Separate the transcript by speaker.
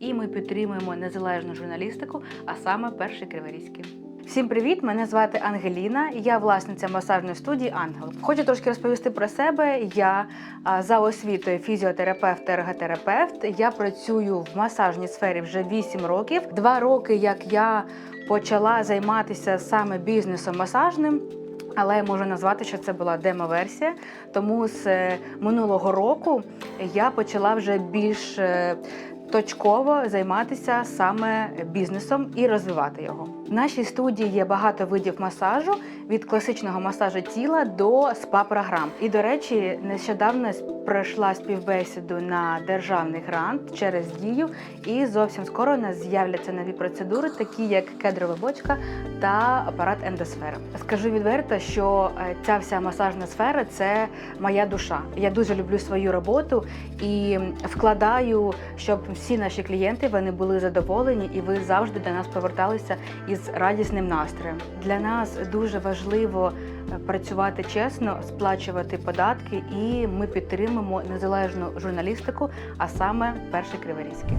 Speaker 1: І ми підтримуємо незалежну журналістику, а саме перший криворізький. Всім привіт! Мене звати Ангеліна. Я власниця масажної студії Ангел. Хочу трошки розповісти про себе. Я за освітою фізіотерапевт та ерготерапевт. Я працюю в масажній сфері вже 8 років. Два роки, як я почала займатися саме бізнесом масажним. Але я можу назвати, що це була демо-версія. Тому з е, минулого року я почала вже більш е, точково займатися саме бізнесом і розвивати його. В нашій студії є багато видів масажу від класичного масажу тіла до спа-програм. І до речі, нещодавно пройшла співбесіду на державний грант через дію. І зовсім скоро у нас з'являться нові процедури, такі як кедрова бочка та апарат ендосфера. Скажу відверто, що е, ця вся масажна сфера це моя душа. Я дуже люблю свою роботу і вкладаю, щоб всі наші клієнти вони були задоволені, і ви завжди до нас поверталися із радісним настроєм. Для нас дуже важливо е, працювати чесно, сплачувати податки, і ми підтримуємо незалежну журналістику, а саме перший криворізький.